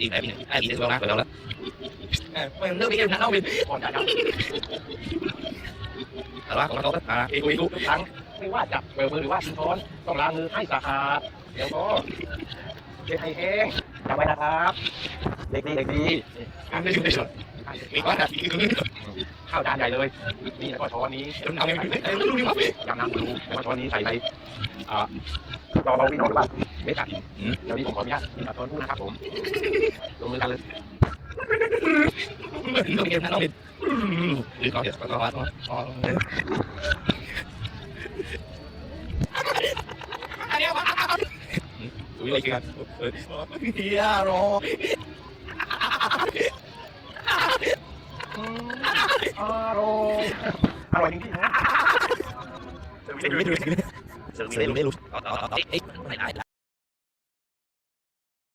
อีกแบบนึงไอ้อีกแล้วนะแล้วแล้วมันเลิกไปกันนะเอาไปก่อนจะจับแล้วของเขาอ่าเอ้ยคุยกูทุกครั้งไม่ว่าจับเบอร์มือหรือว่าทิ้งช้อนต้องล้างมือให้สะอาดเดี๋ยวก็เช็ดให้แห้งจำไว้นะครับ เด็กดีเด็กดีอ่านได้อยู่ได้สุดมี ก้อนอะไรอีกนึงข้าวจานใหญ่เลย นี่แล้วก็ช้อนนี้จนเอาไปไอ้ลูกนี่มยำน้ำดูแล้วก็ช้อนนี้ใส่ไปอ่าราเราพี่น้องหรือว่าเบสกัดเดี๋ยวนี้ผมขออนุญาตตัดช้อนพูดนะครับผมลงมือกันเลยเลิกไปกันนะเอาไปหรือเขาเดี๋ยวก็วัดว่าอ๋ออุ้ยอะไรกันเฮียรอม อร่อยอร่อยจริงๆนะ ไม่รู้ไม่รู้ไม่รู้ต่อต่อต่อเอ้ยไม่ได้